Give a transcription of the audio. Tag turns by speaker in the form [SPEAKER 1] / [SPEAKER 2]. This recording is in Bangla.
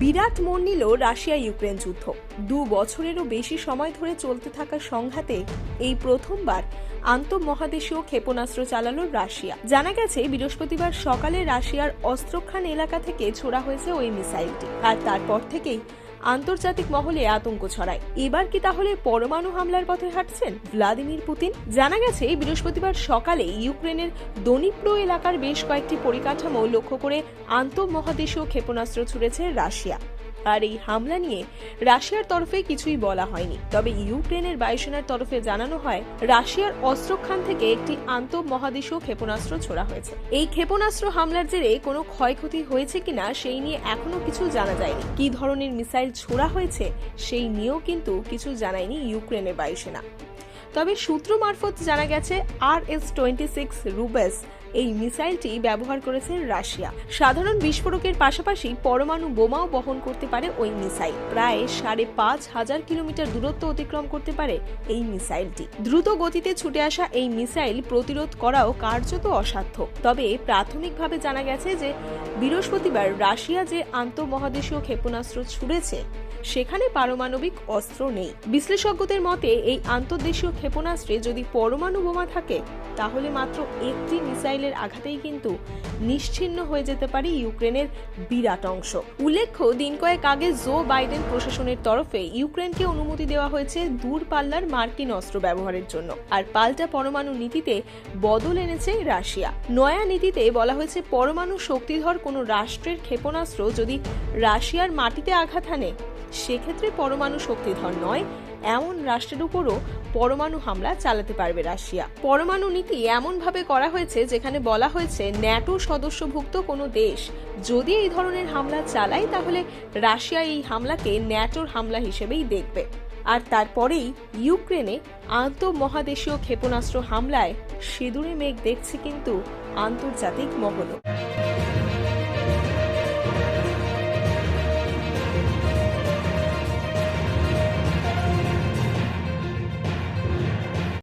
[SPEAKER 1] বিরাট মন নিল রাশিয়া ইউক্রেন যুদ্ধ। দু বছরেরও বেশি সময় ধরে চলতে থাকা সংঘাতে এই প্রথমবার আন্তঃমহাদেশীয় ক্ষেপণাস্ত্র চালাল রাশিয়া। জানা গেছে, বৃহস্পতিবার সকালে রাশিয়ার অস্ত্রখান এলাকা থেকে ছোড়া হয়েছে ওই মিসাইলটি। আর তারপর থেকেই আন্তর্জাতিক মহলে আতঙ্ক ছড়ায়। এবার কি তাহলে পরমাণু হামলার পথে হাঁটছেন ভ্লাদিমির পুতিন? জানা গেছে বৃহস্পতিবার সকালে ইউক্রেনের দনিপ্রো এলাকার বেশ কয়েকটি পরিকাঠামো লক্ষ্য করে আন্তঃমহাদেশীয় ক্ষেপণাস্ত্র ছুড়েছে রাশিয়া। আর এই হামলা নিয়ে রাশিয়ার তরফে কিছুই বলা হয়নি। তবে ইউক্রেনের বায়ুসেনার তরফে জানানো হয়, রাশিয়ার অস্ত্রখান থেকে একটি আন্তঃমহাদেশীয় ক্ষেপণাস্ত্র ছোড়া হয়েছে। এই ক্ষেপণাস্ত্র হামলার জেরে কোনো ক্ষয়ক্ষতি হয়েছে কিনা সেই নিয়ে এখনও কিছু জানা যায়নি। কি ধরনের মিসাইল ছোড়া হয়েছে সেই নিয়েও কিন্তু কিছু জানায়নি ইউক্রেনের বায়ুসেনা। তবে সূত্র মারফত জানা গেছে R S twenty six Rubezh এই মিসাইলটি ব্যবহার করেছে রাশিয়া। সাধারণ বিস্ফোরকের পাশাপাশি পরমাণু বোমাও বহন করতে পারে ওই মিসাইল। প্রায় সাড়ে পাঁচ হাজার কিলোমিটার দূরত্ব অতিক্রম করতে পারে এই মিসাইলটি। দ্রুত গতিতে ছুটে আসা এই মিসাইল প্রতিরোধ করাও কার্যত অসাধ্য। তবে প্রাথমিকভাবে জানা গেছে যে, বৃহস্পতিবার রাশিয়া যে আন্তঃমহাদেশীয় ক্ষেপণাস্ত্র ছুড়েছে, সেখানে পারমাণবিক অস্ত্র নেই। বিশ্লেষজ্ঞদের মতে, এই আন্তর্দেশীয় ক্ষেপণাস্ত্রে যদি পরমাণু বোমা থাকে, তাহলে মাত্র একটি মিসাইলের আঘাতেই কিন্তু নিশ্চিহ্ন হয়ে যেতে পারে ইউক্রেনের বিরাট অংশ। উল্লেখ্য, দিন কয়েক আগে জো বাইডেন প্রশাসনের তরফে ইউক্রেনকে অনুমতি দেওয়া হয়েছে দূরপাল্লার মার্কিন অস্ত্র ব্যবহারের জন্য। আর পাল্টা পরমাণু নীতিতে বদল এনেছে রাশিয়া। নয়া নীতিতে বলা হয়েছে, পরমাণু শক্তিধর কোনো রাষ্ট্রের ক্ষেপণাস্ত্র যদি রাশিয়ার মাটিতে আঘাত হানে সেক্ষেত্রে পরমাণু শক্তিধর নয়, এমন রাষ্ট্রের উপরও পরমাণু হামলা চালাতে পারবে রাশিয়া। পরমাণু নীতি এমনভাবে করা হয়েছে যেখানে বলা হয়েছে ন্যাটো সদস্যভুক্ত কোনো দেশ যদি এই ধরনের হামলা চালায়, তাহলে রাশিয়া এই হামলাকে ন্যাটোর হামলা হিসেবেই দেখবে। আর তারপরেই ইউক্রেনে আন্তঃমহাদেশীয় ক্ষেপণাস্ত্র হামলায় সিঁদুরে মেঘ দেখছে কিন্তু আন্তর্জাতিক মহলও।